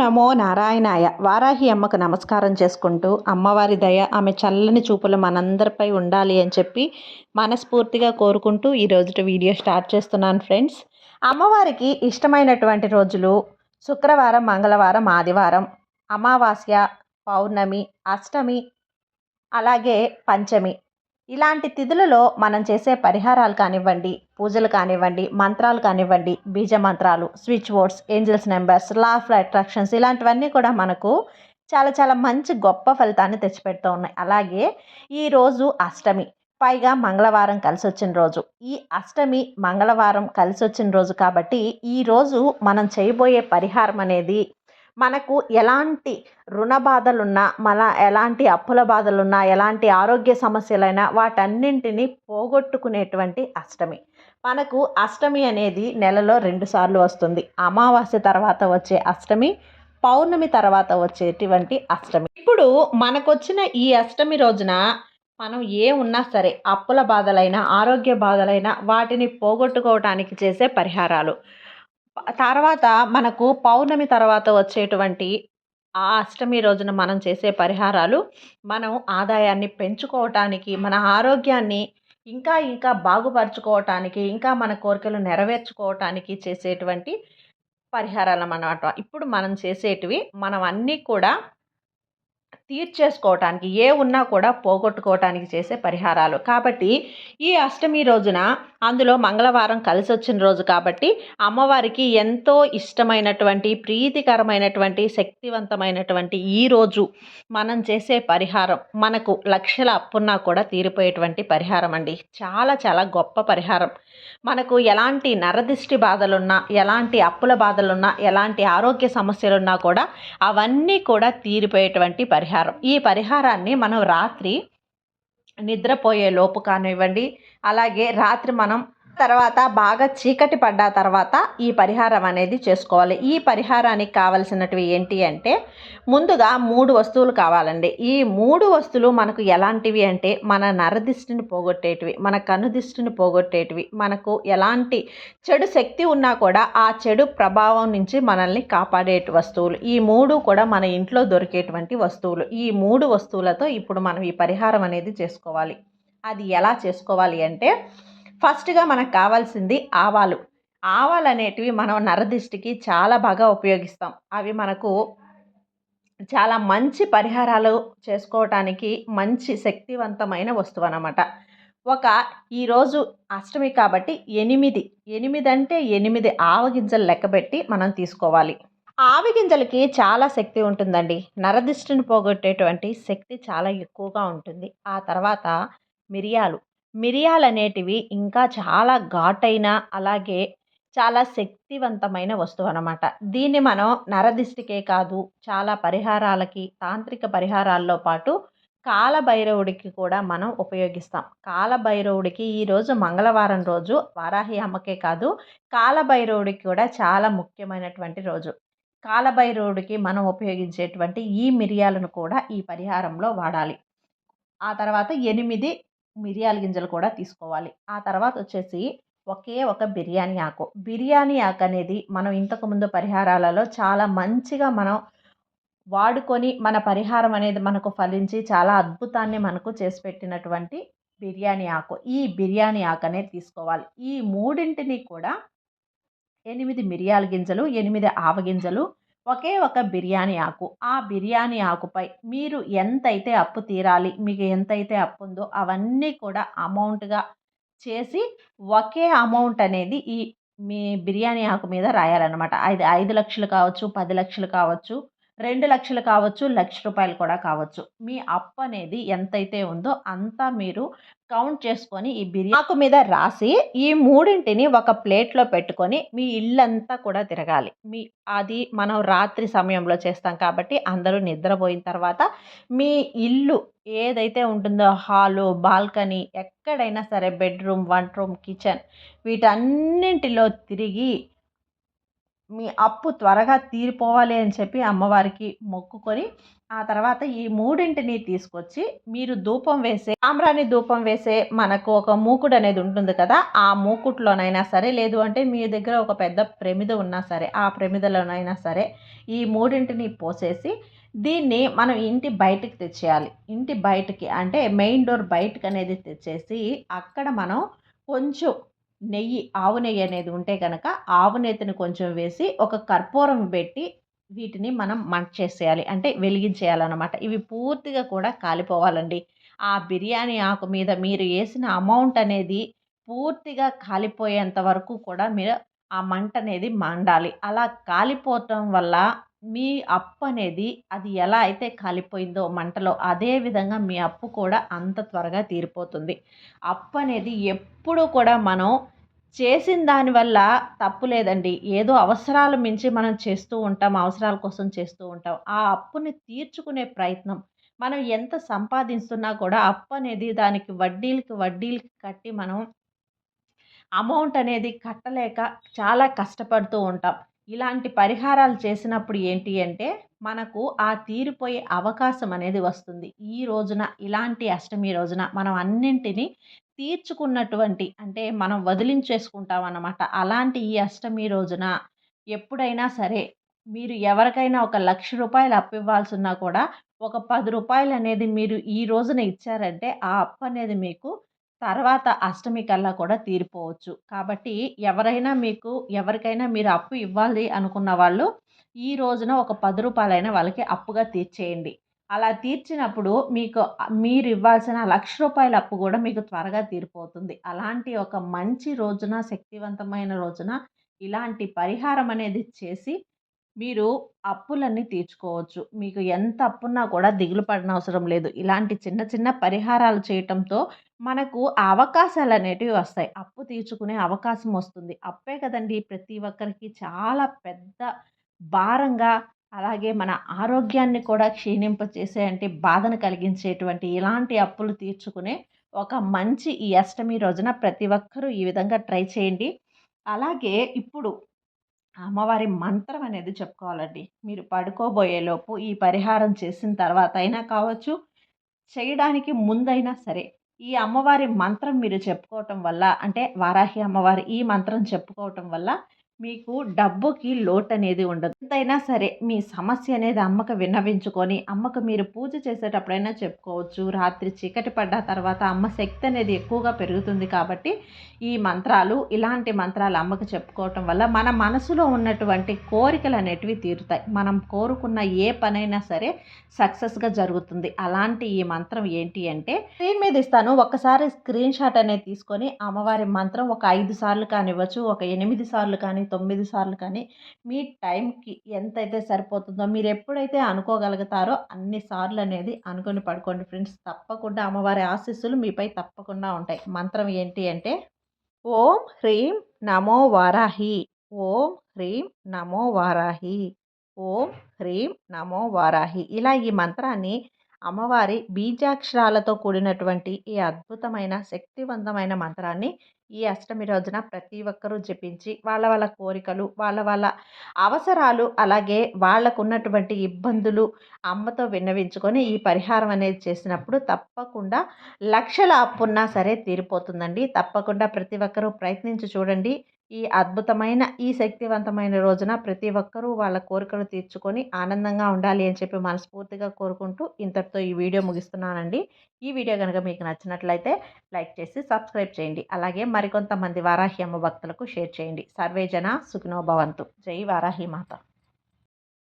నమో నారాయణాయ. వారాహి అమ్మకు నమస్కారం చేసుకుంటూ అమ్మవారి దయ ఆమె చల్లని చూపులు మనందరిపై ఉండాలి అని చెప్పి మనస్ఫూర్తిగా కోరుకుంటూ ఈరోజు వీడియో స్టార్ట్ చేస్తున్నాను ఫ్రెండ్స్. అమ్మవారికి ఇష్టమైనటువంటి రోజులు శుక్రవారం మంగళవారం ఆదివారం అమావాస్య పౌర్ణమి అష్టమి అలాగే పంచమి. ఇలాంటి తిథులలో మనం చేసే పరిహారాలు కానివ్వండి పూజలు కానివ్వండి మంత్రాలు కానివ్వండి బీజ మంత్రాలు switch boards angels numbers law of attractions ఇలాంటివన్నీ కూడా మనకు చాలా చాలా మంచి గొప్ప ఫలితాన్ని తెచ్చిపెడుతూ ఉన్నాయి. అలాగే ఈరోజు అష్టమి పైగా మంగళవారం కలిసి వచ్చిన రోజు. ఈ అష్టమి మంగళవారం కలిసి వచ్చిన రోజు కాబట్టి ఈరోజు మనం చేయబోయే పరిహారం అనేది మనకు ఎలాంటి రుణ బాధలున్నా మన ఎలాంటి అప్పుల బాధలున్నా ఎలాంటి ఆరోగ్య సమస్యలైనా వాటన్నింటినీ పోగొట్టుకునేటువంటి అష్టమి. మనకు అష్టమి అనేది నెలలో రెండుసార్లు వస్తుంది. అమావాస్య తర్వాత వచ్చే అష్టమి పౌర్ణమి తర్వాత వచ్చేటువంటి అష్టమి. ఇప్పుడు మనకొచ్చిన ఈ అష్టమి రోజున మనం ఏ ఉన్నా సరే అప్పుల బాధలైనా ఆరోగ్య బాధలైనా వాటిని పోగొట్టుకోవటానికి చేసే పరిహారాలు. తర్వాత మనకు పౌర్ణమి తర్వాత వచ్చేటువంటి ఆ అష్టమి రోజున మనం చేసే పరిహారాలు మనం ఆదాయాన్ని పెంచుకోవటానికి మన ఆరోగ్యాన్ని ఇంకా ఇంకా బాగుపరుచుకోవటానికి ఇంకా మన కోరికలు నెరవేర్చుకోవటానికి చేసేటువంటి పరిహారాలు అన్నమాట ఇప్పుడు మనం చేసేటివి మనం అన్నీ కూడా తీర్చేసుకోవటానికి ఏ ఉన్నా కూడా పోగొట్టుకోవటానికి చేసే పరిహారాలు. కాబట్టి ఈ అష్టమి రోజున అందులో మంగళవారం కలిసి వచ్చిన రోజు కాబట్టి అమ్మవారికి ఎంతో ఇష్టమైనటువంటి ప్రీతికరమైనటువంటి శక్తివంతమైనటువంటి ఈ రోజు మనం చేసే పరిహారం మనకు లక్షల అప్పున్నా కూడా తీరిపోయేటువంటి పరిహారం అండి. చాలా చాలా గొప్ప పరిహారం. మనకు ఎలాంటి నరదిష్టి బాధలున్నా ఎలాంటి అప్పుల బాధలున్నా ఎలాంటి ఆరోగ్య సమస్యలున్నా కూడా అవన్నీ కూడా తీరిపోయేటువంటి పరిహారం. ఈ పరిహారాన్ని మనం రాత్రి నిద్రపోయే లోపు కానివ్వండి అలాగే రాత్రి మనం తర్వాత బాగా చీకటి పడ్డ తర్వాత ఈ పరిహారం అనేది చేసుకోవాలి. ఈ పరిహారానికి కావలసినటివి ఏంటి అంటే ముందుగా మూడు వస్తువులు కావాలండి. ఈ మూడు వస్తువులు మనకు ఎలాంటివి అంటే మన నరదిష్టిని పోగొట్టేటివి మన కనుదిష్టిని పోగొట్టేటివి మనకు ఎలాంటి చెడు శక్తి ఉన్నా కూడా ఆ చెడు ప్రభావం నుంచి మనల్ని కాపాడేటి వస్తువులు. ఈ మూడు కూడా మన ఇంట్లో దొరికేటువంటి వస్తువులు. ఈ మూడు వస్తువులతో ఇప్పుడు మనం ఈ పరిహారం అనేది చేసుకోవాలి. అది ఎలా చేసుకోవాలి అంటే ఫస్ట్గా మనకు కావాల్సింది ఆవాలు. ఆవాలు అనేటివి మనం నరదిష్టికి చాలా బాగా ఉపయోగిస్తాం. అవి మనకు చాలా మంచి పరిహారాలు చేసుకోవటానికి మంచి శక్తివంతమైన వస్తువు అన్నమాట ఒక ఈరోజు అష్టమి కాబట్టి ఎనిమిది. ఎనిమిది అంటే ఎనిమిది ఆవగింజలు లెక్కబెట్టి మనం తీసుకోవాలి. ఆవగింజలకి చాలా శక్తి ఉంటుందండి. నరదిష్టిని పోగొట్టేటువంటి శక్తి చాలా ఎక్కువగా ఉంటుంది. ఆ తర్వాత మిరియాలు. మిరియాలు అనేటివి ఇంకా చాలా ఘాటైన అలాగే చాలా శక్తివంతమైన వస్తువు అనమాట దీన్ని మనం నరదిష్టికే కాదు చాలా పరిహారాలకి తాంత్రిక పరిహారాల్లో పాటు కాలభైరవుడికి కూడా మనం ఉపయోగిస్తాం. కాలభైరవుడికి ఈరోజు మంగళవారం రోజు వారాహి అమ్మకే కాదు కాలభైరవుడికి కూడా చాలా ముఖ్యమైనటువంటి రోజు. కాలభైరవుడికి మనం ఉపయోగించేటువంటి ఈ మిరియాలను కూడా ఈ పరిహారంలో వాడాలి. ఆ తర్వాత ఎనిమిది మిరియాల గింజలు కూడా తీసుకోవాలి. ఆ తర్వాత వచ్చేసి ఒకే ఒక బిర్యానీ ఆకు. బిర్యానీ ఆకు అనేది మనం ఇంతకుముందు పరిహారాలలో చాలా మంచిగా మనం వాడుకొని మన పరిహారం అనేది మనకు ఫలించి చాలా అద్భుతాన్ని మనకు చేసి పెట్టినటువంటి బిర్యానీ ఆకు. ఈ బిర్యానీ ఆకు అనేది తీసుకోవాలి. ఈ మూడింటిని కూడా ఎనిమిది మిరియాల గింజలు ఎనిమిది ఆవ గింజలు ఒకే ఒక బిర్యానీ ఆకు. ఆ బిర్యానీ ఆకుపై మీరు ఎంతైతే అప్పు తీరాలి మీకు ఎంతైతే అప్పు ఉందో అవన్నీ కూడా అమౌంట్గా చేసి ఒకే అమౌంట్ అనేది ఈ మీ బిర్యానీ ఆకు మీద రాయాలన్నమాట. ఐదు ఐదు లక్షలు కావచ్చు పది లక్షలు కావచ్చు రెండు లక్షలు కావచ్చు లక్ష రూపాయలు కూడా కావచ్చు. మీ అప్పు అనేది ఎంతైతే ఉందో అంతా మీరు కౌంట్ చేసుకొని ఈ బిర్యాకు మీద రాసి ఈ మూడింటిని ఒక ప్లేట్లో పెట్టుకొని మీ ఇల్లంతా కూడా తిరగాలి. మీ అది మనం రాత్రి సమయంలో చేస్తాం కాబట్టి అందరూ నిద్రపోయిన తర్వాత మీ ఇల్లు ఏదైతే ఉంటుందో హాలు బాల్కనీ ఎక్కడైనా సరే బెడ్రూమ్ వంట రూమ్ కిచెన్ వీటన్నింటిలో తిరిగి మీ అప్పు త్వరగా తీరిపోవాలి అని చెప్పి అమ్మవారికి మొక్కుకొని ఆ తర్వాత ఈ మూడింటిని తీసుకొచ్చి మీరు ధూపం వేసే సాంబ్రాణి ధూపం వేసే మనకు ఒక మూకుడు అనేది ఉంటుంది కదా ఆ మూకుట్లోనైనా సరే లేదు అంటే మీ దగ్గర ఒక పెద్ద ప్రమిద ఉన్నా సరే ఆ ప్రమిదలోనైనా సరే ఈ మూడింటిని పోసేసి దీన్ని మనం ఇంటి బయటికి తెచ్చేయాలి. ఇంటి బయటికి అంటే మెయిన్ డోర్ బయటకు అనేది తెచ్చేసి అక్కడ మనం కొంచెం నెయ్యి ఆవు నెయ్యి అనేది ఉంటే కనుక ఆవు నెయ్యిని కొంచెం వేసి ఒక కర్పూరం పెట్టి వీటిని మనం మంట చేసేయాలి. అంటే వెలిగించేయాలన్నమాట. ఇవి పూర్తిగా కూడా కాలిపోవాలండి. ఆ బిర్యానీ ఆకు మీద మీరు వేసిన అమౌంట్ అనేది పూర్తిగా కాలిపోయేంత వరకు కూడా మీరు ఆ మంట అనేది మండాలి. అలా కాలిపోవటం వల్ల మీ అప్పు అనేది అది ఎలా అయితే కాలిపోయిందో మంటలో అదే విధంగా మీ అప్పు కూడా అంత త్వరగా తీరిపోతుంది. అప్పు అనేది ఎప్పుడు కూడా మనం చేసిన దానివల్ల తప్పు లేదండి. ఏదో అవసరాలు మించి మనం చేస్తూ ఉంటాం అవసరాల కోసం చేస్తూ ఉంటాం. ఆ అప్పుని తీర్చుకునే ప్రయత్నం మనం ఎంత సంపాదిస్తున్నా కూడా అప్పు అనేది దానికి వడ్డీలకి వడ్డీలకి కట్టి మనం అమౌంట్ అనేది కట్టలేక చాలా కష్టపడుతూ ఉంటాం. ఇలాంటి పరిహారాలు చేసినప్పుడు ఏంటి అంటే మనకు ఆ తీరిపోయే అవకాశం అనేది వస్తుంది. ఈ రోజున ఇలాంటి అష్టమి రోజున మనం అన్నింటినీ తీర్చుకున్నటువంటి అంటే మనం వదిలించేసుకుంటాం అన్నమాట అలాంటి ఈ అష్టమి రోజున ఎప్పుడైనా సరే మీరు ఎవరికైనా ఒక లక్ష రూపాయలు అప్పు ఉన్నా కూడా ఒక పది రూపాయలు అనేది మీరు ఈ రోజున ఇచ్చారంటే ఆ అప్పు అనేది మీకు తర్వాత అష్టమి కల్లా కూడా తీరిపోవచ్చు. కాబట్టి ఎవరైనా మీకు ఎవరికైనా మీరు అప్పు ఇవ్వాలి అనుకున్న వాళ్ళు ఈ రోజున ఒక పది రూపాయలైనా వాళ్ళకి అప్పుగా తీర్చేయండి. అలా తీర్చినప్పుడు మీకు మీరు ఇవ్వాల్సిన లక్ష రూపాయల అప్పు కూడా మీకు త్వరగా తీరిపోతుంది. అలాంటి ఒక మంచి రోజున శక్తివంతమైన రోజున ఇలాంటి పరిహారం అనేది చేసి మీరు అప్పులన్నీ తీర్చుకోవచ్చు. మీకు ఎంత అప్పున్నా కూడా దిగులు పడిన అవసరం లేదు. ఇలాంటి చిన్న చిన్న పరిహారాలు చేయటంతో మనకు ఆ అవకాశాలు అనేటివి వస్తాయి. అప్పు తీర్చుకునే అవకాశం వస్తుంది. అప్పే కదండి ప్రతి ఒక్కరికి చాలా పెద్ద భారంగా అలాగే మన ఆరోగ్యాన్ని కూడా క్షీణింపచేసే అంటే బాధను కలిగించేటువంటి ఇలాంటి అప్పులు తీర్చుకునే ఒక మంచి ఈ అష్టమి రోజున ప్రతి ఒక్కరూ ఈ విధంగా ట్రై చేయండి. అలాగే ఇప్పుడు అమ్మవారి మంత్రం అనేది చెప్పుకోవాలండి. మీరు పడుకోబోయేలోపు ఈ పరిహారం చేసిన తర్వాత అయినా కావచ్చు చేయడానికి ముందైనా సరే ఈ అమ్మవారి మంత్రం మీరు చెప్పుకోవటం వల్ల అంటే వారాహి అమ్మవారి ఈ మంత్రం చెప్పుకోవటం వల్ల మీకు డబ్బుకి లోటు అనేది ఉండదు. ఎంతైనా సరే మీ సమస్య అనేది అమ్మకు విన్నవించుకొని అమ్మకు మీరు పూజ చేసేటప్పుడైనా చెప్పుకోవచ్చు. రాత్రి చీకటి పడ్డ తర్వాత అమ్మ శక్తి అనేది ఎక్కువగా పెరుగుతుంది కాబట్టి ఈ మంత్రాలు ఇలాంటి మంత్రాలు అమ్మకు చెప్పుకోవటం వల్ల మన మనసులో ఉన్నటువంటి కోరికలు అనేటివి తీరుతాయి. మనం కోరుకున్న ఏ పనైనా సరే సక్సెస్గా జరుగుతుంది. అలాంటి ఈ మంత్రం ఏంటి అంటే స్క్రీన్ మీద ఇస్తాను. ఒకసారి స్క్రీన్ షాట్ అనేది తీసుకొని అమ్మవారి మంత్రం ఒక ఐదు సార్లు కానివ్వచ్చు ఒక ఎనిమిది సార్లు కానీ తొమ్మిది సార్లు కానీ మీ టైంకి ఎంతైతే సరిపోతుందో మీరు ఎప్పుడైతే అనుకోగలుగుతారో అన్ని సార్లు అనేది అనుకొని పడుకోండి ఫ్రెండ్స్. తప్పకుండా అమ్మవారి ఆశీస్సులు మీపై తప్పకుండా ఉంటాయి. మంత్రం ఏంటి అంటే ఓం హ్రీం నమో వారాహి ఓం హ్రీం నమో వారాహి ఓం హ్రీం నమో వారాహి. ఇలా ఈ మంత్రాన్ని అమ్మవారి బీజాక్షరాలతో కూడినటువంటి ఈ అద్భుతమైన శక్తివంతమైన మంత్రాన్ని ఈ అష్టమి రోజున ప్రతి ఒక్కరూ జపించి వాళ్ళ వాళ్ళ కోరికలు వాళ్ళ వాళ్ళ అవసరాలు అలాగే వాళ్ళకున్నటువంటి ఇబ్బందులు అమ్మతో విన్నవించుకొని ఈ పరిహారం అనేది చేసినప్పుడు తప్పకుండా లక్షల అప్పున్నా సరే తీరిపోతుందండి. తప్పకుండా ప్రతి ఒక్కరూ ప్రయత్నించి చూడండి. ఈ అద్భుతమైన ఈ శక్తివంతమైన రోజున ప్రతి ఒక్కరూ వాళ్ళ కోరికలు తీర్చుకొని ఆనందంగా ఉండాలి అని చెప్పి మనస్ఫూర్తిగా కోరుకుంటూ ఇంతటితో ఈ వీడియో ముగిస్తున్నానండి. ఈ వీడియో కనుక మీకు నచ్చినట్లయితే లైక్ చేసి సబ్స్క్రైబ్ చేయండి. అలాగే మరికొంతమంది వారాహి అమ్మ భక్తులకు షేర్ చేయండి. సర్వేజన సుఖినో భవంతు. జై వారాహి మాత.